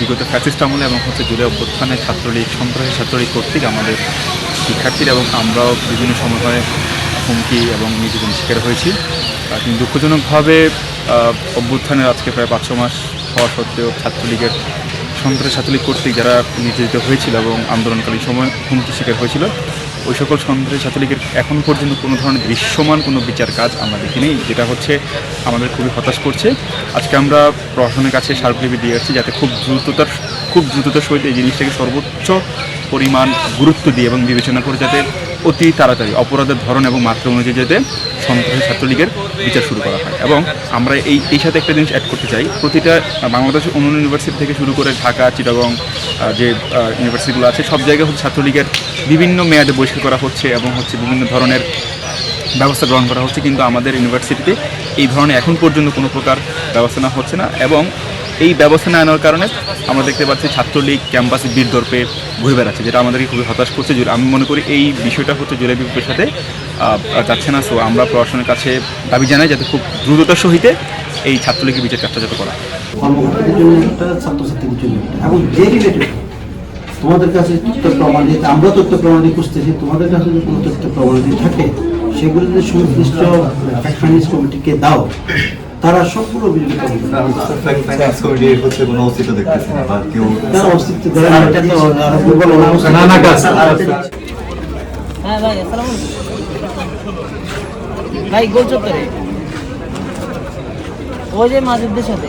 বিগত ফ্যাসিস্ট আমলে এবং হচ্ছে জুলাই অভ্যুত্থানে ছাত্রলীগ, সন্ত্রাসী ছাত্রলীগ কর্তৃক আমাদের শিক্ষার্থীরা এবং আমরাও বিভিন্ন সময় হুমকি এবং নির্যাতন শিকার হয়েছি। কিন্তু দুঃখজনকভাবে অভ্যুত্থানের আজকে প্রায় পাঁচশো মাস হওয়া সত্ত্বেও ছাত্রলীগের সন্ত্রাসী ছাত্রলীগ কর্তৃক যারা নির্যাতিত হয়েছিল এবং আন্দোলনকালীন সময় হুমকি শিকার হয়েছিল ওই সকল সন্ত্রাসী ছাত্রলীগের এখন পর্যন্ত কোনো ধরনের দৃশ্যমান কোনো বিচার কাজ আমরা দেখিনি যেটা হচ্ছে আমাদের খুবই হতাশ করছে। আজকে আমরা প্রশাসনের কাছে স্মারকলিপি দিয়ে আসছি যাতে খুব দ্রুততার খুব দ্রুততার সহিত এই জিনিসটাকে সর্বোচ্চ পরিমাণ গুরুত্ব দিয়ে এবং বিবেচনা করে যাতে অতি তাড়াতাড়ি অপরাধের ধরন এবং মাত্রা অনুযায়ী যাতে সন্ত্রাসী ছাত্রলীগের বিচার শুরু করা হয়। এবং আমরা এই এই সাথে একটা জিনিস অ্যাড করতে চাই। প্রতিটা আহ, বাংলাদেশের অন্যান্য ইউনিভার্সিটি থেকে শুরু করে ঢাকা চিটাগং যে ইউনিভার্সিটিগুলো আছে, সব জায়গায় হচ্ছে ছাত্রলীগের বিভিন্ন মেয়াদে বহিষ্কার করা হচ্ছে এবং হচ্ছে বিভিন্ন ধরনের ব্যবস্থা গ্রহণ করা হচ্ছে, কিন্তু আমাদের ইউনিভার্সিটিতে এই ধরনের এখন পর্যন্ত কোনো প্রকার ব্যবস্থা নেওয়া হচ্ছে না এবং এই ব্যবস্থা না নেওয়ার কারণে আমরা দেখতে পাচ্ছি ছাত্রলীগ ক্যাম্পাসে বীর দর্পে ঘুরে বেড়াচ্ছে, যেটা আমাদেরকে খুবই হতাশ করছে আমি মনে করি এই বিষয়টা হচ্ছে জুলাই বিপ্লবের সাথে যাচ্ছে না সো আমরা প্রশাসনের কাছে দাবি জানাই যাতে খুব দ্রুততার সহিতে এই ছাত্রলীগের বিচার কাজটা যাতে করা। কর্মকর্তাদের জন্য একটা ছাত্রছাত্রীদের জন্য একটা এবং যে রিলেটেড তোমাদের কাছে তথ্য প্রমাণী আমরা তথ্য প্রমাণী খুঁজতেছি তোমাদের কাছে যদি কোনো তথ্য প্রমাণী থাকে সেগুলো যদি সুনির্দিষ্ট ফাইন্যান্স কমিটিকে দাও তারা সবগুলো অভিযোগ করবে ফাইন্যান্স কমিটি হচ্ছে কোনো অস্তিত্ব দেখতেছে না বা কেউ তারা অস্তিত্ব ধরে না, এটা তো আরও দুর্বল অবস্থা। না, না, কাজ। হ্যাঁ ভাই গোল চত্বরে ওই যে মাজুদদের সাথে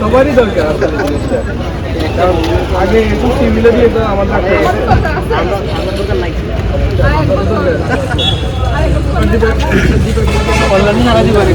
সবারই দরকার কারণ আগে একটু সিমিলার দিয়ে তো আমাদের অনলাইনে সারা দিবারে